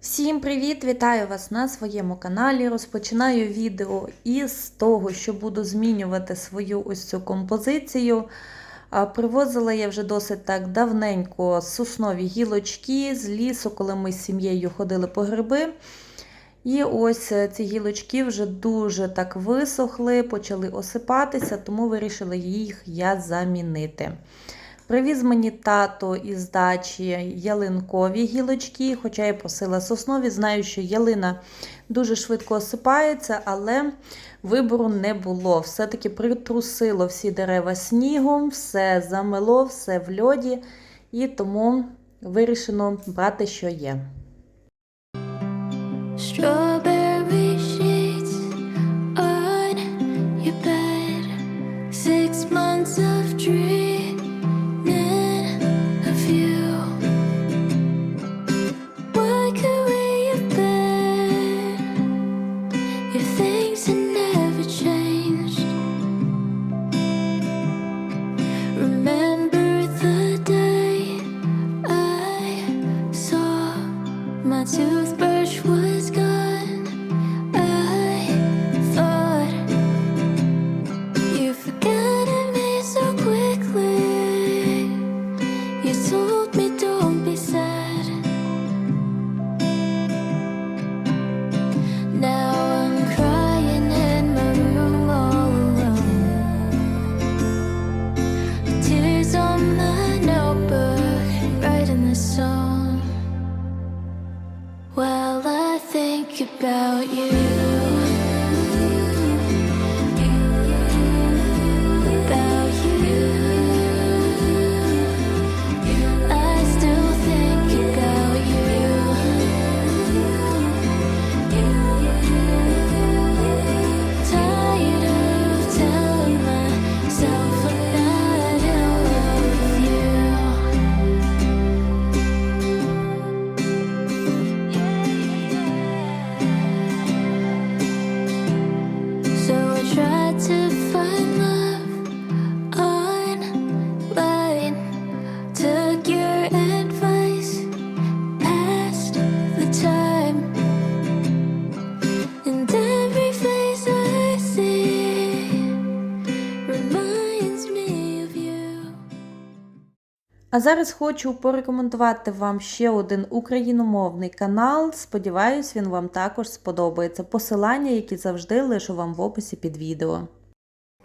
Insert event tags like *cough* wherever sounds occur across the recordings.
Всім привіт! Вітаю вас на своєму каналі. Розпочинаю відео із того, що буду змінювати свою ось цю композицію. Привозила я вже досить так давненько соснові гілочки з лісу, коли ми з сім'єю ходили по гриби. І ось е, ці гілочки вже дуже так висохли, почали осипатися, тому вирішила їх я замінити. Привіз мені тато із дачі ялинкові гілочки, хоча я просила соснові. Знаю, що ялина дуже швидко осипається, але вибору не було. Все-таки притрусило всі дерева снігом, все замело, все в льоді, і тому вирішено брати, що є. Strawberry А зараз хочу порекомендувати вам ще один україномовний канал. Сподіваюсь, він вам також сподобається. Посилання, які завжди лишу вам в описі під відео.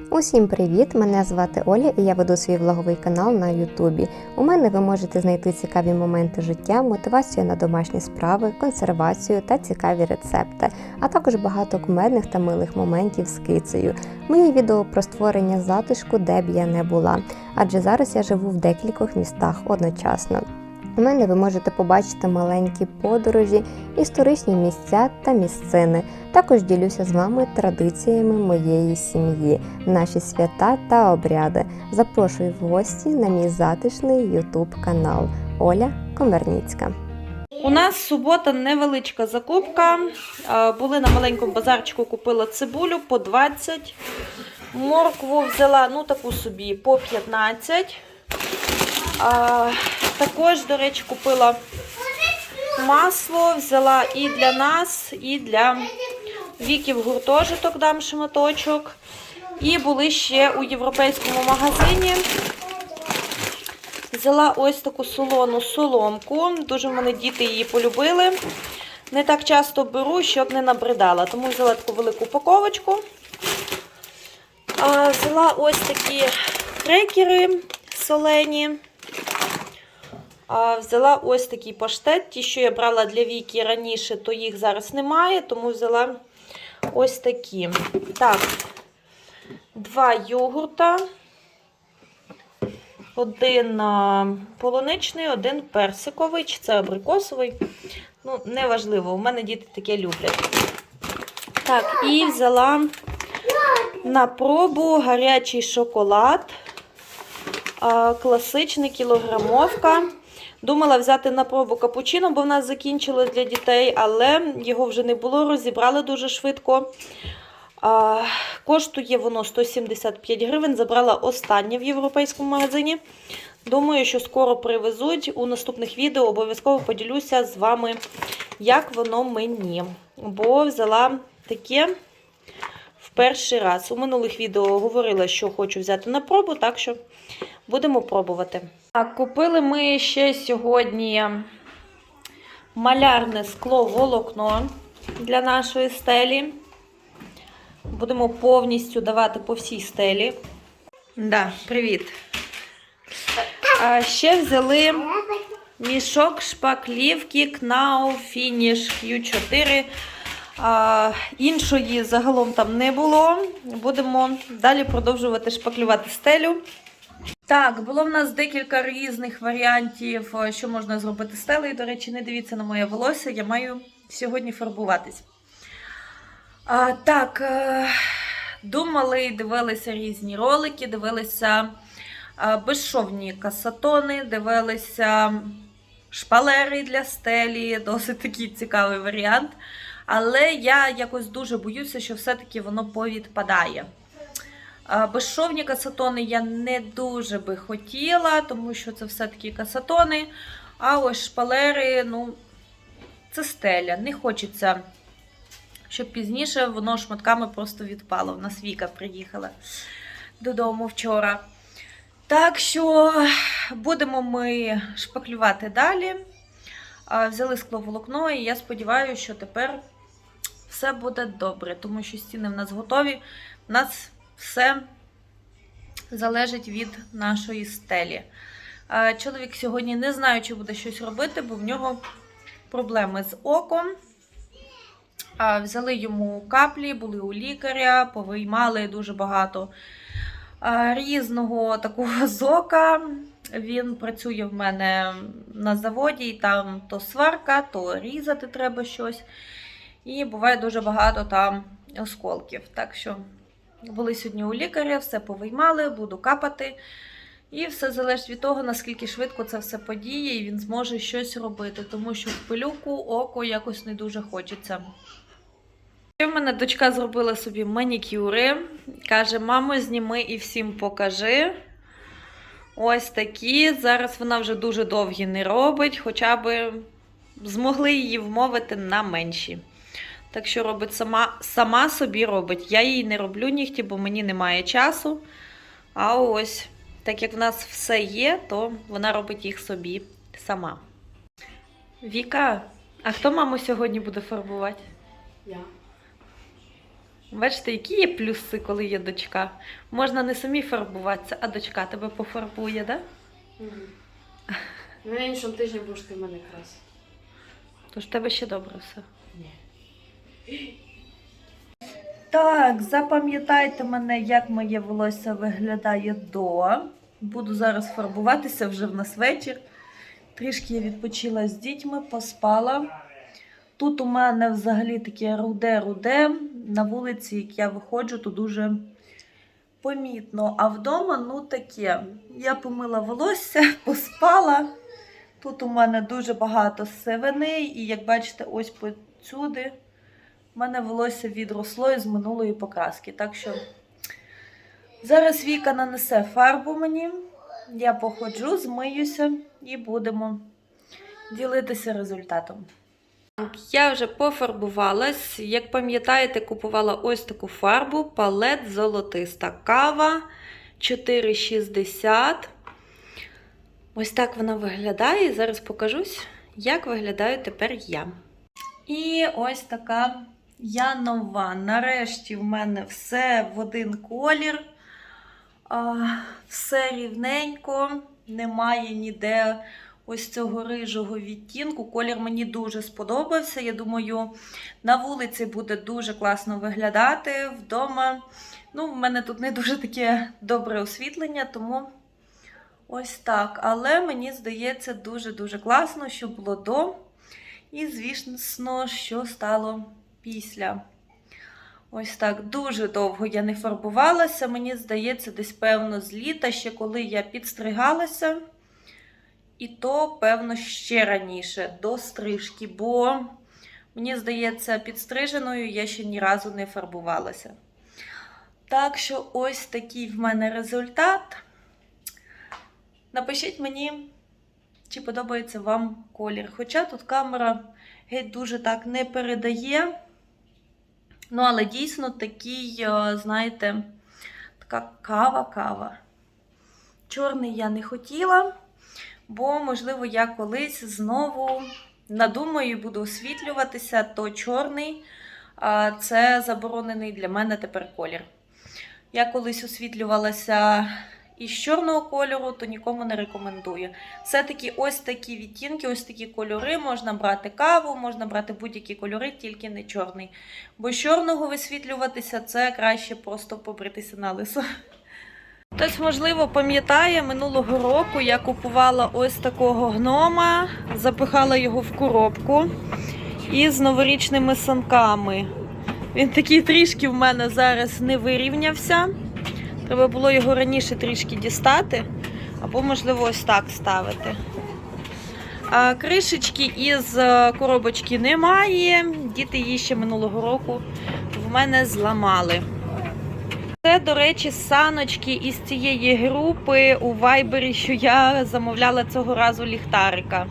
Усім привіт! Мене звати Оля і я веду свій влоговий канал на Ютубі. У мене ви можете знайти цікаві моменти життя, мотивацію на домашні справи, консервацію та цікаві рецепти, а також багато кумедних та милих моментів з кицею. Мої відео про створення затишку, де б я не була, адже зараз я живу в декількох містах одночасно. У мене ви можете побачити маленькі подорожі, історичні місця та місцини. Також ділюся з вами традиціями моєї сім'ї, наші свята та обряди. Запрошую в гості на мій затишний YouTube канал Оля Комерніцька. У нас субота невеличка закупка. Були на маленькому базарчику, купила цибулю по 20. Моркву взяла ну таку собі по 15. А, також, до речі, купила масло, взяла і для нас, і для Віки в гуртожиток дам шматочок. І були ще у європейському магазині. Взяла ось таку солону соломку. Дуже мене діти її полюбили. Не так часто беру, щоб не набридала. Тому взяла таку велику упаковочку. А, Взяла ось такі крекери солені. Взяла ось такий паштет. Ті, що я брала для Віки раніше, то їх зараз немає, тому взяла ось такі. Так, два йогурта. Один полуничний, один персиковий, чи це абрикосовий. Ну, неважливо, у мене діти таке люблять. Так, і взяла на пробу гарячий шоколад. Класичний кілограмовка. Думала взяти на пробу капучино, бо в нас закінчилось для дітей, але його вже не було, розібрали дуже швидко. А, коштує воно 175 гривень. Забрала останнє в європейському магазині. Думаю, що скоро привезуть. У наступних відео обов'язково поділюся з вами, як воно мені. Бо взяла таке в перший раз. У минулих відео говорила, що хочу взяти на пробу, так що будемо пробувати. Так, купили ми ще сьогодні малярне скло волокно для нашої стелі. Будемо повністю давати по всій стелі. Да, привіт. А ще взяли мішок шпаклівки Knauf Finish Q4. А, іншої загалом там не було. Будемо далі продовжувати шпаклювати стелю. Так, було в нас декілька різних варіантів, е, що можна зробити стелею. До речі, не дивіться на моє волосся, я маю сьогодні фарбуватись. Так, е, думали, дивилися різні ролики, дивилися е, безшовні касатони, дивилися шпалери для стелі, *laughs* досить такий цікавий варіант. Але я якось дуже боюся, що все-таки воно повідпадає. Безшовні касатони я не дуже би хотіла, тому що це все-таки касатони. А ось шпалери, ну, це стеля. Не хочеться, щоб пізніше воно шматками просто відпало. В нас Віка приїхала додому вчора. Так що будемо ми шпаклювати далі. Взяли скловолокно, і я сподіваюся, що тепер все буде добре, тому що стіни в нас готові. У нас все залежить від нашої стелі. Чоловік сьогодні не знаю, чи буде щось робити, бо в нього проблеми з оком. Взяли йому каплі, були у лікаря, повиймали дуже багато різного такого з ока. Він працює в мене на заводі, і там то сварка, то різати треба щось. І буває дуже багато там осколків. Так що були сьогодні у лікаря, все повиймали, буду капати. І все залежить від того, наскільки швидко це все подіє, і він зможе щось робити, тому що в пилюку око якось не дуже хочеться. Ще в мене дочка зробила собі манікюри. Каже: мамо, зніми і всім покажи. Ось такі. Зараз вона вже дуже довгі не робить, хоча б змогли її вмовити на менші. Так що робить сама, сама собі робить. Я їй не роблю нігті, бо мені немає часу. А ось, так як в нас все є, то вона робить їх собі сама. Віка, а хто маму сьогодні буде фарбувати? Я. Бачите, які є плюси, коли є дочка. Можна не самі фарбуватися, а дочка тебе пофарбує, да? Угу. На іншому тижні будеш ти мене красити. Тож в тебе ще добре все. Так, запам'ятайте мене, як моє волосся виглядає до. Буду зараз фарбуватися вже в нас вечір. Трішки я відпочила з дітьми, поспала. Тут у мене взагалі таке руде-руде. На вулиці, як я виходжу, то дуже помітно. А вдома, ну таке. Я помила волосся, *laughs* поспала. Тут у мене дуже багато сивини, і як бачите, ось посюди в мене волосся відросло із минулої покраски. Так що зараз Віка нанесе фарбу мені. Я походжу, змиюся і будемо ділитися результатом. Я вже пофарбувалась. Як пам'ятаєте, купувала ось таку фарбу палет золотиста кава 4,60. Ось так вона виглядає. Зараз покажусь, як виглядаю тепер я. І ось така я нова. Нарешті в мене все в один колір. Все рівненько, немає ніде ось цього рижого відтінку. Колір мені дуже сподобався. Я думаю, на вулиці буде дуже класно виглядати. Вдома. Ну, в мене тут не дуже таке добре освітлення, тому ось так. Але мені здається, дуже-дуже класно, що було до. І, звісно, що стало після. Ось так дуже довго я не фарбувалася. Мені здається, десь, певно, з літа, ще коли я підстригалася. І то, певно, ще раніше, до стрижки, бо, мені здається, підстриженою я ще ні разу не фарбувалася. Так що, ось такий в мене результат. Напишіть мені, чи подобається вам колір. Хоча тут камера геть дуже так не передає. Ну, але дійсно такий, е, знаєте, така кава-кава. Чорний я не хотіла, бо, можливо, я колись знову надумаю і буду освітлюватися, то чорний це заборонений для мене тепер колір. Я колись освітлювалася із чорного кольору, то нікому не рекомендую. Все-таки ось такі відтінки, ось такі кольори. Можна брати каву, можна брати будь-які кольори, тільки не чорний. Бо з чорного висвітлюватися це краще просто побритися на лисо. Хтось, можливо, пам'ятає, минулого року я купувала ось такого гнома, запихала його в коробку із новорічними санками. Він такий трішки в мене зараз не вирівнявся. Треба було його раніше трішки дістати, або, можливо, ось так ставити. Кришечки із е, коробочки немає. Діти її ще минулого року в мене зламали. Це, до речі, саночки із цієї групи у Вайбері, що я замовляла цього разу ліхтарика.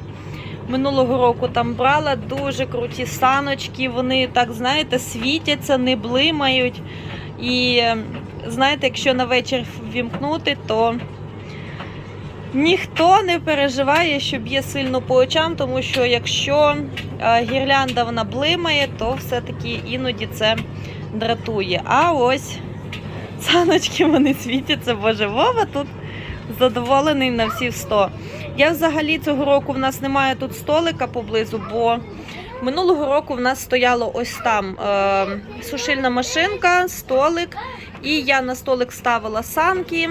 Минулого року там брала дуже круті саночки. Вони так, знаєте, світяться, не блимають. І знаєте, якщо на вечір ввімкнути, то ніхто не переживає, що б'є сильно по очам, тому що якщо е, гірлянда вона блимає, то все-таки іноді це дратує. А ось саночки вони світяться, боже, Вова тут задоволений на всі 100. Я взагалі цього року в нас немає тут столика поблизу, бо минулого року в нас стояло ось там е, сушильна машинка, столик, і я на столик ставила санки,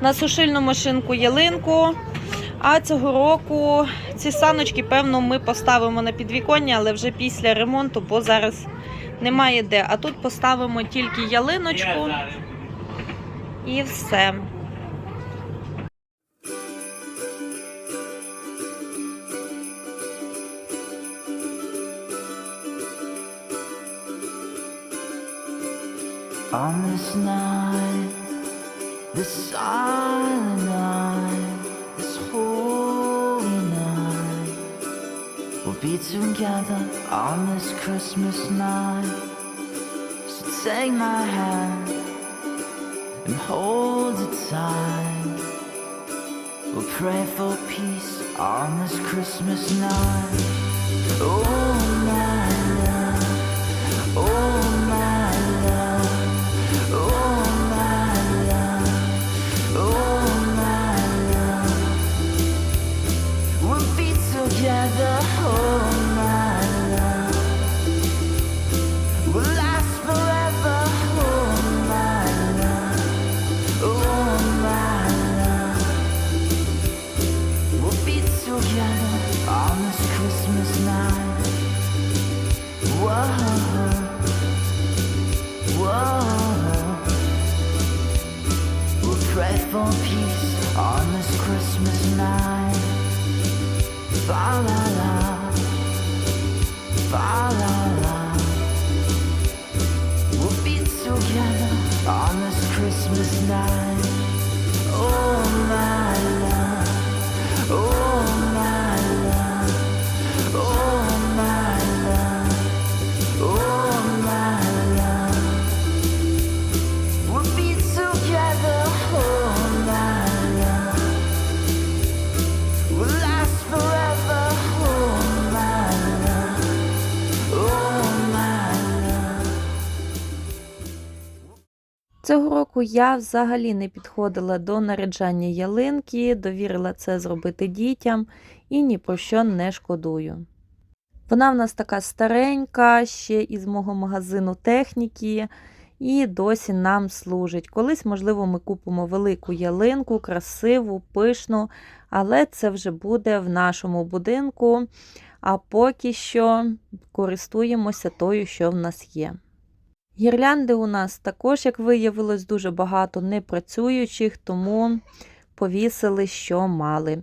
на сушильну машинку ялинку. А цього року ці саночки, певно, ми поставимо на підвіконня, але вже після ремонту, бо зараз немає де. А тут поставимо тільки ялиночку і все. This night, this silent night, this holy night, we'll be together on this Christmas night. So take my hand and hold it tight. We'll pray for peace on this Christmas night. Oh, my love, oh, tonight. Року я взагалі не підходила до наряджання ялинки, довірила це зробити дітям і ні про що не шкодую. Вона в нас така старенька, ще із мого магазину техніки, і досі нам служить. Колись, можливо, ми купимо велику ялинку, красиву, пишну, але це вже буде в нашому будинку. А поки що користуємося тою, що в нас є. Гірлянди у нас також, як виявилось, дуже багато непрацюючих, тому повісили, що мали.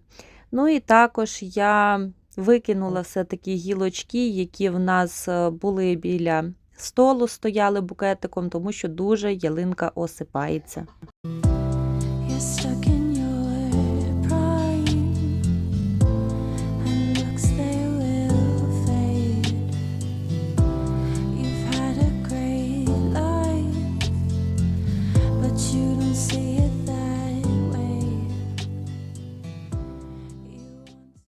Ну і також я викинула все-таки гілочки, які в нас е, були біля столу, стояли букетиком, тому що дуже ялинка осипається.